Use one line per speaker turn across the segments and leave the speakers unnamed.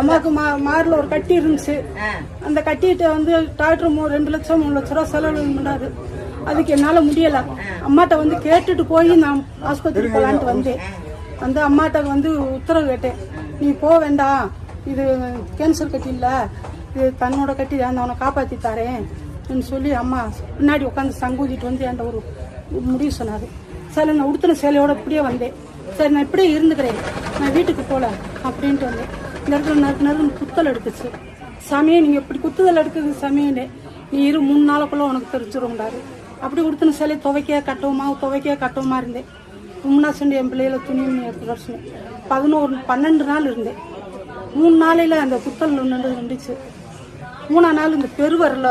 அம்மாவுக்கு மா மாரில் ஒரு கட்டி இருந்துச்சு. அந்த கட்டிட்டு வந்து டாக்டர் மூ ரெண்டு லட்சம் மூணு லட்ச ரூபா செலவு பண்ணாரு. அதுக்கு என்னால் முடியலை. அம்மாட்ட வந்து கேட்டுட்டு போய் நான் ஆஸ்பத்திரி போகலான்ட்டு வந்தேன். வந்து அம்மாட்ட வந்து உத்தரவு கேட்டேன். நீ போக வேண்டாம் இது கேன்சர் கட்டி இல்லை. இது தன்னோட கட்டி தான் அவனை காப்பாற்றி தரேன் சொல்லி அம்மா பின்னாடி உட்காந்து சங்கூதிட்டு வந்து என்கிட்ட ஒரு ஒரு முடிவு சொன்னார். சரி நான் உடுத்தின சேலையோட இப்படியே வந்தேன். சரி நான் இப்படியே இருந்துக்கிறேன். நான் வீட்டுக்கு போகல அப்படின்ட்டு வந்தேன். இந்த நறுக்கு நறுக்கு குத்தல் எடுத்துச்சு. சாமியே நீங்கள் இப்படி குத்துதல் எடுக்குது சாமியே நீ இரு மூணு நாளுக்குள்ளே உனக்கு தெரிஞ்சிருந்தாரு அப்படி உடுத்தின சேலையை துவைக்க கட்டவுமா துவைக்க கட்டவுமா இருந்தேன். முன்னா சென்று என் பிள்ளைகளை துணி எடுத்து வருஷம் பதினோரு பன்னெண்டு நாள் இருந்தேன். மூணு நாளையில் அந்த குத்தல் நின்று நின்றுச்சு. மூணாம் நாள் இந்த பெருவரில்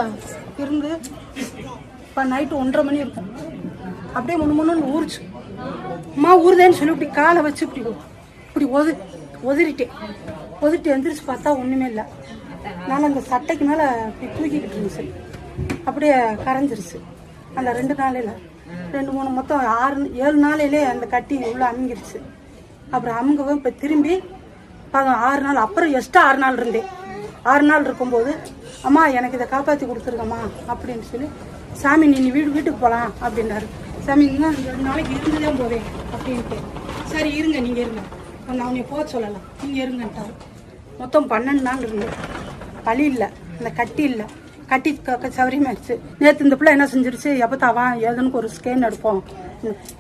இருந்து இப்போ நைட்டு ஒன்றரை மணி இருக்கும் அப்படியே முன்னு முன்னு ஊறுச்சு அம்மா ஊறுதேன்னு சொல்லி இப்படி காலை வச்சு இப்படி இப்படி ஒது ஒதறிட்டேன் ஒதிட்டு எந்திரிச்சு பார்த்தா ஒன்றுமே இல்லை. நான் அந்த சட்டைக்கு மேலே இப்படி தூக்கிக்கிட்டு இருந்துச்சு. அப்படியே கரைஞ்சிருச்சு. அந்த ரெண்டு நாளையில். ரெண்டு மூணு மொத்தம் ஆறு ஏழு நாளையிலே அந்த கட்டி உள்ளே அமுங்கிருச்சு. அப்புறம் அமுங்கவும் இப்போ திரும்பி பத- ஆறு நாள். அப்புறம் எக்ஸ்ட்ரா ஆறு நாள் இருந்தேன். ஆறு நாள் இருக்கும்போது அம்மா எனக்கு இதை காப்பாற்றி கொடுத்துருக்கம்மா அப்படின்னு சொல்லி சாமி நீ வீடு வீட்டுக்கு போகலாம் அப்படின்னாரு. சாமி இன்னும் ரெண்டு நாளைக்கு இருந்துதான் போவேன் அப்படின்ட்டு. சரி இருங்க நீங்கள் இருங்க. நான் அவனை போக சொல்லலாம் நீங்கள் இருங்கன்ட்டாரு மொத்தம் பன்னெண்டு நாள் இருந்தேன் பழி இல்லை. அந்த கட்டி இல்லை. கட்டி க- க- சௌரியமாயிடுச்சு நேற்று இந்த பிள்ளை என்ன செஞ்சிருச்சு? எப்பத்தாவா ஏதனுக்கு ஒரு ஸ்கேன் எடுப்போம்.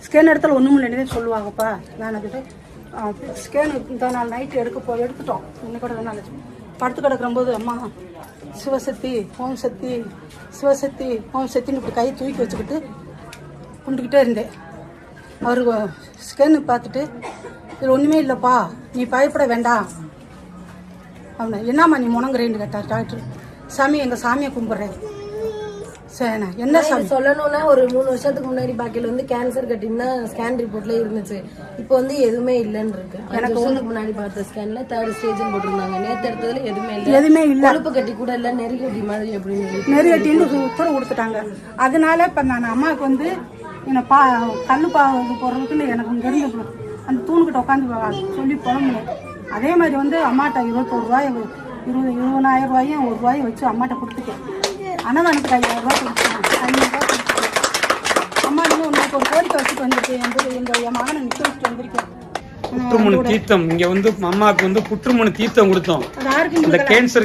ஸ்கேன் எடுத்தால் ஒன்றும் இல்லைன்னு சொல்லுவாங்கப்பா. நான் ஸ்கேன் இந்த நாள் நைட்டு எடுக்க போ எடுத்துட்டோம். இன்னைக்கு கூட நாள் படுத்து கிடக்கிறம்போது அம்மா சிவசக்தி ஓம் சக்தி சிவசக்தி ஓம் சக்தின்னு இப்படி கையை தூக்கி வச்சுக்கிட்டு கும்பிட்டுக்கிட்டே இருந்தேன். அவர் ஸ்கேனு பார்த்துட்டு இது ஒன்றுமே இல்லைப்பா. நீ பயப்பட வேண்டாம். அவனை என்னம்மா நீ முணங்குறேன்னு கேட்டார் டாக்டர். சாமி எங்கள் சாமியை கும்பிட்றேன். சரிண்ணா என்ன
சொல்லணும்னா ஒரு மூணு வருஷத்துக்கு முன்னாடி பாக்கையில வந்து கேன்சர் கட்டினா ஸ்கேன் ரிப்போர்ட்ல இருந்துச்சு. இப்போ வந்து எதுவுமே இல்லைன்னு இருக்கு. எனக்கு வருஷத்துக்கு முன்னாடி பார்த்த ஸ்கேன்ல தேர்ட் ஸ்டேஜ் போட்டிருந்தாங்க. நேத்து எடுத்ததுல எதுவுமே இல்ல.
எதுவுமே இல்லை.
கொழுப்பு கட்டி கூட இல்ல நெறி கட்டி மாதிரி அப்படின்னு
ஒரு உத்தரவு கொடுத்துட்டாங்க. அதனால இப்போ நான் அம்மாவுக்கு வந்து என்னை பா கல் பா போடுறதுக்குன்னு எனக்கு இங்கேருந்து அந்த தூணுக்கிட்ட உட்காந்து சொல்லி புலம்புனேன். அதே மாதிரி வந்து அம்மாட்ட இருபத்தோரு ரூபாய் இருபது இருபதாயிரம் ரூபாயும் ஒரு ரூபாயும் வச்சு அம்மாட்ட கொடுத்துட்டேன். அன்னதானத்துக்கு ஐயாயிரம் ரூபாய் கொடுத்துட்டேன். ஐநூறுரூவா கொடுத்துட்டேன். அம்மா இன்னும் உங்களுக்கு ஒரு கோரிக்கை வச்சுட்டு வந்திருக்கேன் என் எங்கள் என் மகனை நிற்க வச்சுட்டு வந்திருக்கேன்.
புற்றுமணி தீர்த்தம். இங்க வந்து அம்மாவுக்கு வந்து புற்றுமணி தீர்த்தம் கொடுத்தோம். இந்த கேன்சர்